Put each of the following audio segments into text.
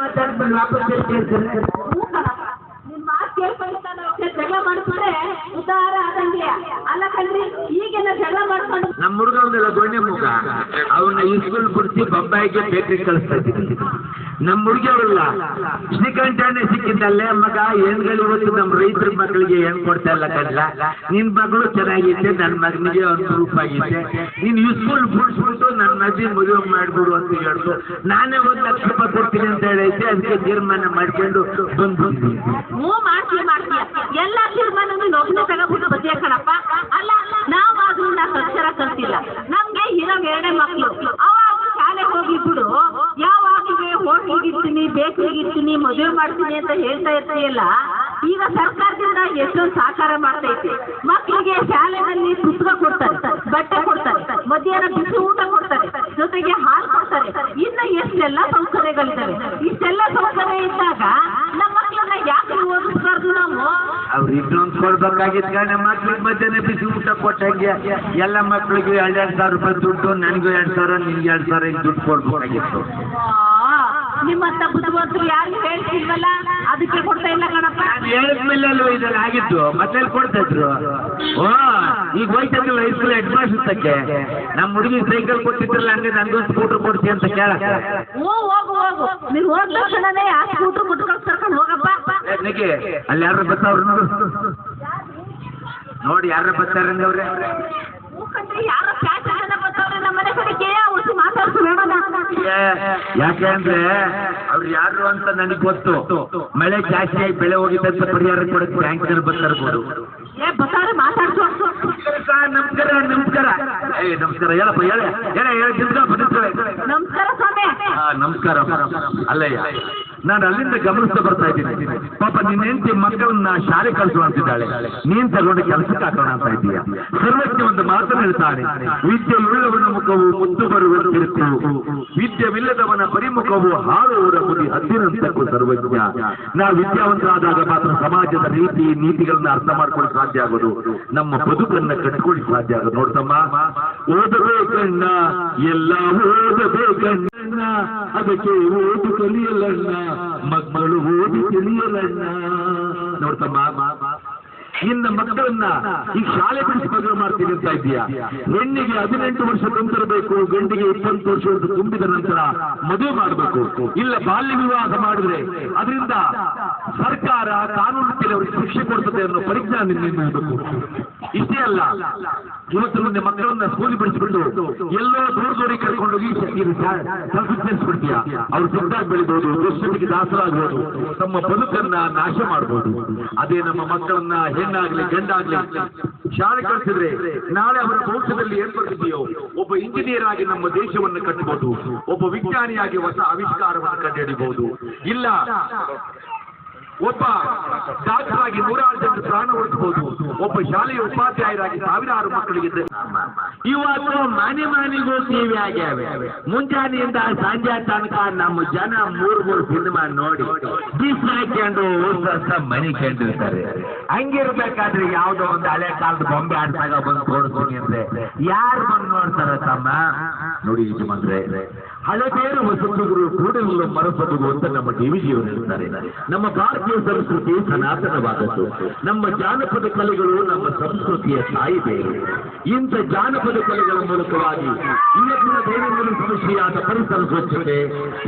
मदद वापस ಒಬ್ನೇ ಜಗಳ ಮಾಡ್ಕೊಂಡ್ರೆ ಅಲ್ಲ ಕಣ್ರಿ ಜಗಳ ಮಾಡ್ಕೊಂಡು ನಮ್ಮ ಹುಡುಗ ಗೊಂಡೆ ಮುಖ ಅವನ್ನ ಇಸ್ಕೂಲ್ ಬಿಡಿಸಿ ಬೊಂಬಾಯಿಗೆ ಬೇಕರಿ ಕಳಿಸ್ತಾ ಇದ್ದೀನಿ. ನಮ್ಮ ಹುಡುಗಿಯವರಲ್ಲ ಶ್ರೀಕಂಠನೇ ಸಿಕ್ಕಿದ್ದಲ್ಲೇ ಮಗ ಹೆಣ್ಗಳು ಇವತ್ತು ನಮ್ಮ ರೈತರ ಮಕ್ಕಳಿಗೆ ಹೆಣ್ ಕೊಡ್ತಾ ಇಲ್ಲ ಕಡ್ಲ ನಿನ್ ಮಗಳು ಚೆನ್ನಾಗಿದ್ದೆ ನನ್ನ ಮಗನಿಗೆ ಒಂದು ರೂಪಾಯಿತ್ತೆ ನೀನ್ ಯೂಸ್ಫುಲ್ ಬಿಡಿಸ್ಬಿಟ್ಟು ನನ್ನ ಮದ್ವೆ ಮದುವೆ ಮಾಡ್ಬಿಡು ಅಂತ ಹೇಳ್ತು ನಾನೇ ಒಂದು ಲಕ್ಷ ರೂಪಾಯಿ ಕೊಡ್ತೀನಿ ಅಂತ ಹೇಳೈತೆ. ಅದಕ್ಕೆ ತೀರ್ಮಾನ ಮಾಡ್ಕೊಂಡು ಬಂದು ಹ್ಞೂ ಮಾಡ್ತೀಯ? ಮಾಡ್ತೀಯ ಎಲ್ಲ ತೀರ್ಮಾನನು ಒಬ್ಬನೇ ತಗೋಬಿಟ್ಟು ಬದಿಯ ಕಣಪ್ಪ. ಅಲ್ಲ, ನಾವಾದ್ರೂ ನಾಲ್ಕು ಅಕ್ಷರ ಕಲ್ತಿಲ್ಲ. ನಮ್ಗೆ ಇರೋ ಎರಡೇ ಮಕ್ಕಳು ಅವಾಗ ಶಾಲೆಗೆ ಹೋಗಿ ಬಿಡು ಯಾವಾಗಲೂ ಹೋಟ್ಲಿಗೆ ಇರ್ತೀನಿ, ಬೇಕರಿಗೆ ಮದುವೆ ಮಾಡ್ತೀನಿ ಅಂತ ಹೇಳ್ತಾ ಇರ್ತೀಯಲ್ಲ, ಈಗ ಸರ್ಕಾರದಿಂದ ಎಷ್ಟೊಂದು ಸಹಕಾರ ಮಾಡ್ತೈತೆ. ಮಕ್ಕಳಿಗೆ ಶಾಲೆಯಲ್ಲಿ ಪುಸ್ತಕ ಕೊಡ್ತಾರೆ, ಬಟ್ಟೆ ಕೊಡ್ತಾರೆ, ಮಧ್ಯಾಹ್ನ ಬಿಸಿ ಊಟ ಕೊಡ್ತಾರೆ, ಜೊತೆಗೆ ಹಾಲು ಕೊಡ್ತಾರೆ. ಇನ್ನು ಎಷ್ಟೆಲ್ಲ ಸೌಕರ್ಯಗಳಿದ್ದಾವೆ ಇಷ್ಟೆಲ್ಲ ಸೌಕರ್ಯ ಇದ್ದಾಗ ನಮ್ಮ ಮಕ್ಕಳನ್ನ ಯಾಕೆ ಓದಿಸ್ಬಾರ್ದು ನಾವು ಅವ್ರು ಇನ್ನೊಂದು ಕೊಡ್ಬೇಕಾಗಿತ್ತು ಕಾರಣ ಮಕ್ಳಿಗೆ ಮಧ್ಯಾಹ್ನ ಬಿಸಿ ಊಟ ಕೊಟ್ಟಂಗೆ ಎಲ್ಲ ಮಕ್ಳಿಗೂ ಎರಡು ಎರಡು ಸಾವಿರ ರೂಪಾಯಿ ದುಡ್ಡು ನನಗೂ ಎರಡು ಸಾವಿರ ನಿಮ್ಗೆ ಎರಡು ಸಾವಿರ ಹಿಂಗೆ ದುಡ್ಡು ಕೊಡ್ಬೇಕಾಗಿತ್ತು. ನಿಮ್ಮ ನಿಮ್ಮಂತ ಬುದ್ಧಿವಂತರು ಯಾರು ಹೇಳ್ತಿಲ್ವಲ್ಲ? ಅದಕ್ಕೆ ಕೊಡ್ತಾ ಇಲ್ಲ ಕಣಪ್ಪ. ಹೇಳಿದ್ಮೇಲೆ ಇದೆಲ್ಲ ಆಗಿತ್ತು ಮತ್ತೆ ಕೊಡ್ತಾ ಇದ್ರು ಓ ಈಗ ಹೋಯ್ತಂದ್ರೆ ಹೈಸ್ಕೂಲ್ ಹೆಡ್ ಮಾಸ್ಟರ್ಸಕ್ಕೆ ನಮ್ಮ ಹುಡುಗಿ ಸೈಕಲ್ ಕೊಟ್ಟಿದ್ರಲ್ಲ ಹಂಗೆ ನನಗೂ ಸ್ಕೂಟರ್ ಕೊಡ್ತಿ ಅಂತ ಕೇಳಕ್ಕೆ ಓ ಹೋಗು ಹೋಗು. ನೀನು ಹೋದ ತಕ್ಷಣನೇ ಆ ಸ್ಕೂಟರ್ ಮುಟ್ಕೊಂಡು ಕರ್ಕೊಂಡು ಹೋಗಪ್ಪ. ನಿಗೆ ಅಲ್ಲಿ ಯಾರು ಬರ್ತಾವ್ರು ನೋಡು. ನೋಡಿ ಯಾರು ಬರ್ತಾರೆ ಅವ್ರೆ. ಯಾಕೆ ಅಂದ್ರೆ ಅವ್ರು ಯಾರು ಅಂತ ನನಗೆ ಗೊತ್ತು. ಮಳೆ ಜಾಸ್ತಿ ಆಗಿ ಬೆಳೆ ಹೋಗಿದ್ದಂತ ಪರಿಹಾರ ಕೊಡಕ್ಕೆ ಬ್ಯಾಂಕಿನಲ್ಲಿ ಬರ್ತಾರೆ ಬೋದು ಏ ಬರ್ತಾವ್ರೆ ಮಾತಾಡ್ಸು. ನಮಸ್ಕಾರ ನಮಸ್ಕಾರ ಏ ನಮಸ್ಕಾರ ಹೇಳಪ್ಪ ಹೇಳ. ಹೇಳ ಹೇಳ ನಮಸ್ಕಾರ ಸ್ವಾಮಿ. ಹಾ ನಮಸ್ಕಾರ. ಅಲ್ಲಯ್ಯ. ನಾನು ಅಲ್ಲಿಂದ ಗಮನಿಸ್ತಾ ಬರ್ತಾ ಇದ್ದೀನಿ. ಪಾಪ ನಿನ್ನ ಹೆಂಡತಿ ಮಕ್ಕಳನ್ನ ಶಾಲೆ ಕಳಿಸು ಅಂತಿದ್ದಾಳೆ. ನೀನ್ ತಗೊಂಡು ಕೆಲಸಕ್ಕೆ ಹಾಕೋಣ ಅಂತ ಇದೀಯ ಸರ್ವಜ್ಞ ಒಂದು ಮಾತನ್ನು ಹೇಳ್ತಾನೆ. ವಿದ್ಯೆಯುಳ್ಳವನ ಮುಖವು ಮುದ್ದು ಬರುವ ತಿರುಕು ವಿದ್ಯವಿಲ್ಲದವನ ಪರಿಮುಖವು ಹಾಳುವರ ಮುದಿ ಹತ್ತಿರಂತಕ್ಕೂ ಸರ್ವಜ್ಞ. ನಾವು ವಿದ್ಯಾವಂತರಾದಾಗ ಮಾತ್ರ ಸಮಾಜದ ರೀತಿ ನೀತಿಗಳನ್ನ ಅರ್ಥ ಮಾಡ್ಕೊಳ್ಳಿ ಸಾಧ್ಯ ಆಗೋದು. ನಮ್ಮ ಬದುಕನ್ನ ಕಟ್ಕೊಳ್ಳಿ ಸಾಧ್ಯ ಆಗೋದು. ನೋಡ್ತಮ್ಮ, ಓದಬೇಕಣ್ಣ, ಎಲ್ಲ ಓದಬೇಕಣ್ಣ. ಅದಕ್ಕೆ ಓದು ಕಲಿಯಲಣ್ಣ, ಮಕ್ಕಳು ಓದಿ ಕಲಿಯಲಣ್ಣ ನೋಡ್ತಮ್ಮ ನಿನ್ನ ಮಕ್ಕಳನ್ನ ಈ ಶಾಲೆ ಬಿಡಿಸಿ ಮದುವೆ ಮಾಡ್ತೀನಿ ಅಂತ ಇದೆಯಾ ಹೆಣ್ಣಿಗೆ ಹದಿನೆಂಟು ವರ್ಷ ತುಂಬಿರಬೇಕು, ಗಂಡಿಗೆ ಇಪ್ಪತ್ತು ವರ್ಷ ತುಂಬಿದ ನಂತರ ಮದುವೆ ಮಾಡಬೇಕು. ಇಲ್ಲ, ಬಾಲ್ಯ ವಿವಾಹ ಮಾಡಿದ್ರೆ ಅದರಿಂದ ಸರ್ಕಾರ ಕಾನೂನು ಕೆಲವರಿಗೆ ಶಿಕ್ಷೆ ಕೊಡ್ತದೆ ಅನ್ನೋ ಪರಿಜ್ಞಾನ ಇಷ್ಟೇ ಅಲ್ಲ ಇವತ್ತು ಮುಂದೆ ಮಕ್ಕಳನ್ನ ಸ್ಕೂಲ್ ಬಿಡಿಸ್ಬಿಟ್ಟು ಎಲ್ಲೋ ದೂರ ದೂರಿಗೆ ಕರ್ಕೊಂಡೋಗಿ ಸೇರಿಸ್ಬಿಡ್ತೀಯ ಅವ್ರು ಸಿದ್ಧಾಗಿ ಬೆಳಿಬಹುದು ದುಷ್ಟತೆಗೆ ದಾಸರಾಗ್ಬೋದು, ತಮ್ಮ ಬದುಕನ್ನ ನಾಶ ಮಾಡಬಹುದು ಅದೇ ನಮ್ಮ ಮಕ್ಕಳನ್ನ ಹೆಣ್ಣಾಗ್ಲಿ, ಗಂಡಾಗ್ಲಿ, ಶಾಲೆ ಕಳಿಸಿದ್ರೆ ನಾಳೆ ಅವರ ಭವಿಷ್ಯದಲ್ಲಿ ಏನ್ ಒಬ್ಬ ಇಂಜಿನಿಯರ್ ಆಗಿ ನಮ್ಮ ದೇಶವನ್ನು ಕಟ್ಟಬಹುದು ಒಬ್ಬ ವಿಜ್ಞಾನಿಯಾಗಿ ಹೊಸ ಆವಿಷ್ಕಾರವನ್ನು ಕಂಡುಹಿಡಿಬಹುದು ಇಲ್ಲ ಒಬ್ಬ ಡಾಕ್ಟರ್ ನೂರಾರು ಜನರು ಪ್ರಾಣ ಉಳಿಸಬಹುದು. ಒಬ್ಬ ಶಾಲೆಯ ಉಪಾಧ್ಯಾಯರಾಗಿ ಸಾವಿರಾರು ಮಕ್ಕಳಿಗೆ ಇವತ್ತು ಮನೆ ಮನೆಗೂ ಟಿವಿ ಆಗ್ಯಾವೆ. ಮುಂಜಾನೆಯಿಂದ ಸಂಜೆ ತನಕ ನಮ್ಮ ಜನ ಮೂರು ಮೂರು ಸಿನಿಮಾ ನೋಡಿ ಬಿಸ್ ಹಾಕೊಂಡು ಹೊಸ ಮನೆ ಕಂಡಿರ್ತಾರೆ. ಹಂಗಿರ್ಬೇಕಾದ್ರೆ ಯಾವ್ದೋ ಒಂದು ಹಳೆ ಕಾಲದ ಬೊಂಬೆ ಆಡ್ಸಾಗ ಬಂದು ತೋರಿಸ್ತೀನಿ ಅಂದ್ರೆ ಯಾರು ಬಂದು ನೋಡ್ತಾರ ತಮ್ಮ ನೋಡಿ ಯಜಮಾನ್ರೆ, ಹಳೆ ಬೇರು ವಸಂತಗುರು ಕೂಡಲು ಮರಸದುಗು ಅಂತ ನಮ್ಮ ಟಿವಿ ಜಿಯವರು ಹೇಳ್ತಾರೆ. ನಮ್ಮ ಭಾರತೀಯ ಸಂಸ್ಕೃತಿ ಸನಾತನವಾದದ್ದು. ನಮ್ಮ ಜಾನಪದ ಕಲೆಗಳು ನಮ್ಮ ಸಂಸ್ಕೃತಿಯ ತಾಯಿ ಬೇರು. ಇಂಥ ಜಾನಪದ ಕಲೆಗಳ ಮೂಲಕವಾಗಿ ಇವತ್ತಿನ ದೈನಂದಿನ ಸಮಸ್ಯೆಯಾದ ಪರಿಸರ ಸ್ವಚ್ಛತೆ,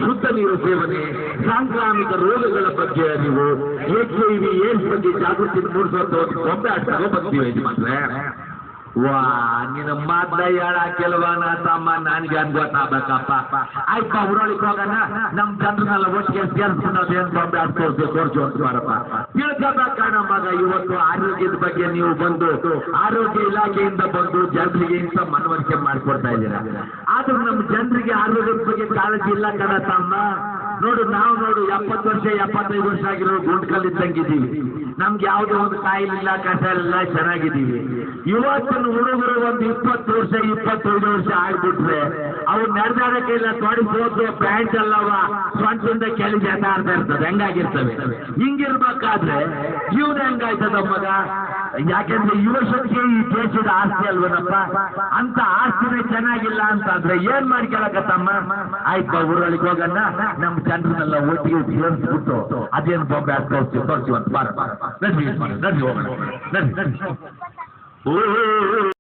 ಶುದ್ಧ ನೀರು ಸೇವನೆ, ಸಾಂಕ್ರಾಮಿಕ ರೋಗಗಳ ಬಗ್ಗೆ ನೀವು ಎಚ್ ಐ ವಿ ಬಗ್ಗೆ ಜಾಗೃತಿ ಮೂಡಿಸುವಂತ ಒಂದು ಗೊಂಬೆ ಆಟ ಬರ್ತೀವಿ ವಾ ನಿನ್ನ ಮಾತ ಹೇಳಕ್ಕೆಲ್ವಾನ ತಮ್ಮ? ನನ್ಗೆ ಅನ್ ಗೊತ್ತಾಗಬೇಕಪ್ಪ? ಆಯ್ತಾ ಉರಳಿಕ್ ಹೋಗೋಣ? ನಮ್ ಜನರನ್ನೆಲ್ಲ ಒಟ್ಟಿಗೆ ಸೇರಿಸ್ಕೊಂಡು ಏನ್ ಬೊಂಬೆ ಆಡ್ ತೋರ್ಸಿ ತೋರ್ಸಿ ಅಂತ ಮಾರಪ್ಪ ತಿಳ್ಕೊಬೇಕಣ್ಣ ಮಗ, ಇವತ್ತು ಆರೋಗ್ಯದ ಬಗ್ಗೆ ನೀವು ಬಂದು, ಆರೋಗ್ಯ ಇಲಾಖೆಯಿಂದ ಬಂದು ಜನರಿಗೆ ಇಂತ ಮನವರಿಕೆ ಮಾಡ್ಕೊಡ್ತಾ ಇದ್ದೀರಾ? ಆದ್ರೂ ನಮ್ಮ ಜನರಿಗೆ ಆರೋಗ್ಯದ ಬಗ್ಗೆ ಕಾಳಜಿ ಇಲ್ಲ ಕಣ ತಮ್ಮ. ನೋಡು, ನಾವು ನೋಡು, ಎಪ್ಪತ್ತು ವರ್ಷ, ಎಪ್ಪತ್ತೈದು ವರ್ಷ ಆಗಿರೋ ಗುಂಡ್ಕಲ್ ಇದ್ದಂಗಿದ್ದೀವಿ ನಮ್ಗೆ ಯಾವುದೇ ಒಂದು ಕಾಯಿಲೆ ಇಲ್ಲ ಕಸ ಇಲ್ಲ ಚೆನ್ನಾಗಿದ್ದೀವಿ. ಇವತ್ತಿನ ಹುಡುಗರು ಒಂದು ಇಪ್ಪತ್ತು ವರ್ಷ, ಇಪ್ಪತ್ತೈದು ವರ್ಷ ಆಗ್ಬಿಟ್ರೆ, ಅವ್ರು ನಡೆದಾಡಕ್ಕೆ ಇಲ್ಲ ತೊಡಿಸೋದು ಪ್ಯಾಂಟ್ ಅಲ್ಲವ ಸ್ವಂತದಿಂದ ಕೆಳಗೆ ಆಡ್ತಾ ಇರ್ತದೆ. ಹೆಂಗಾಗಿರ್ತವೆ. ಹಿಂಗಿರ್ಬೇಕಾದ್ರೆ, ಜೀವನ ಹೆಂಗಾಯ್ತದ ಮಗ? ಯಾಕೆಂದ್ರೆ ಯುವಶಕ್ತಿ ಈ ದೇಶದ ಆಸ್ತಿ ಅಲ್ವನಪ್ಪ? ಅಂತ ಆಸ್ತಿನೇ ಚೆನ್ನಾಗಿಲ್ಲ ಅಂತ ಆದ್ರೆ ಏನ್ ಮಾಡ್ಕೊಳಕತ್ತಮ್ಮ ಆಯ್ತು ಊರೊಳಗೆ ಹೋಗಣ್ಣ. ನಮ್ ಜನರನ್ನೆಲ್ಲ ಒಟ್ಟಿಗೆ ಸೇರಿಸ್ಬಿಟ್ಟು ಅದೇನು ಬೊಬ್ಬೆ ತೋರಿಸಿ ತೋರಿಸಿ ಅಂತ ಬಾರ ನಡ್ರಿ ನಡ್ರಿ, ಹೋಗೋಣ. ನಡ್ರಿ ನಡ್ರಿ. ಓ.